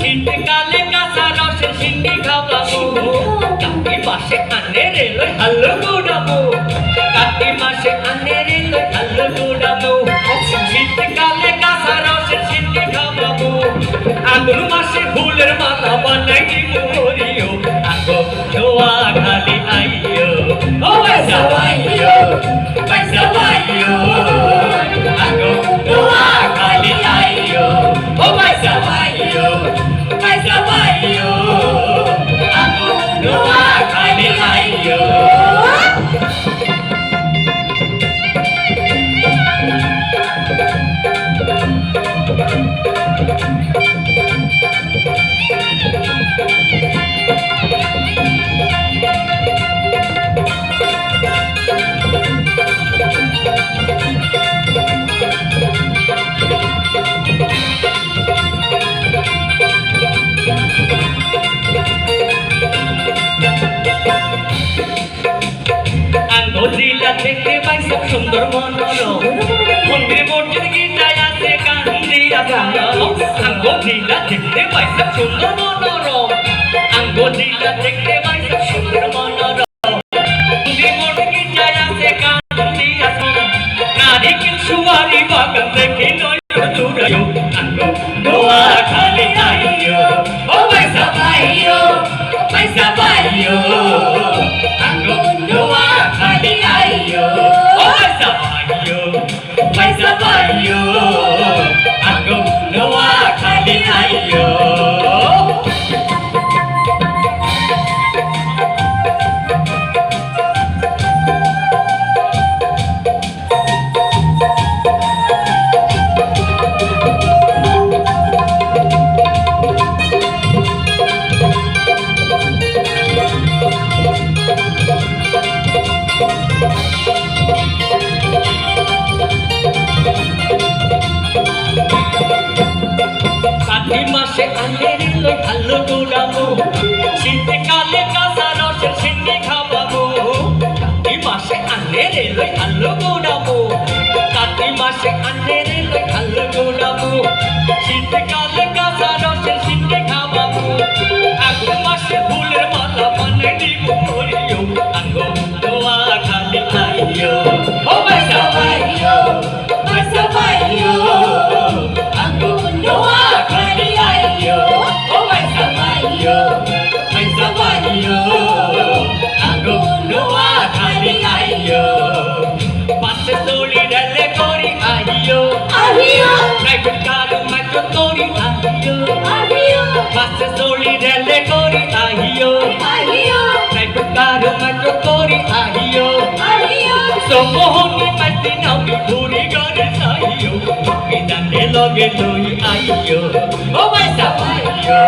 শীতকালে কাঁচা রসের সিন্নি খাওয়াবো। কাতি মাসে আন্দের লই আলো গুড়াবো কাতি মাসে আন্দের লই মালা বানাই সুন্দর মনোরম মন্দির মসজিদ গির্জায় আছে কান্দি আঙ্গো দিলা দেখতে পাই সব সুন্দর মনোরম আঙ্গো দিলা দেখতে পাই সব সুন্দর মনোরম সুপারি বাগান দেখে নয় দূরায়ো আঙ্গো দোয়া খালি আইও ও পয়সা পাইও পয়সা পাইও শীতকালে কাঁচা রসের সিন্নি খাওয়াবো। কাতি মাসে আন্দের রে আলো গোড়াবো। কাতি মাসে আন্দের লই পয়সা আইও আঙ্গো দোয়া খালি আইও পাশে তোলি রেলে করি আইও আহিও প্রাইভেট কার মাত্র তোরি আইও আহিও পাশে তোলি রেলে করি আইও আহিও প্রাইভেট কার মাত্র তোরি আইও আহিও সমোহনী পাতি নামি ঘুরি গরে সাইও বিদানে লগে তুই আইও। ও পয়সা পাইও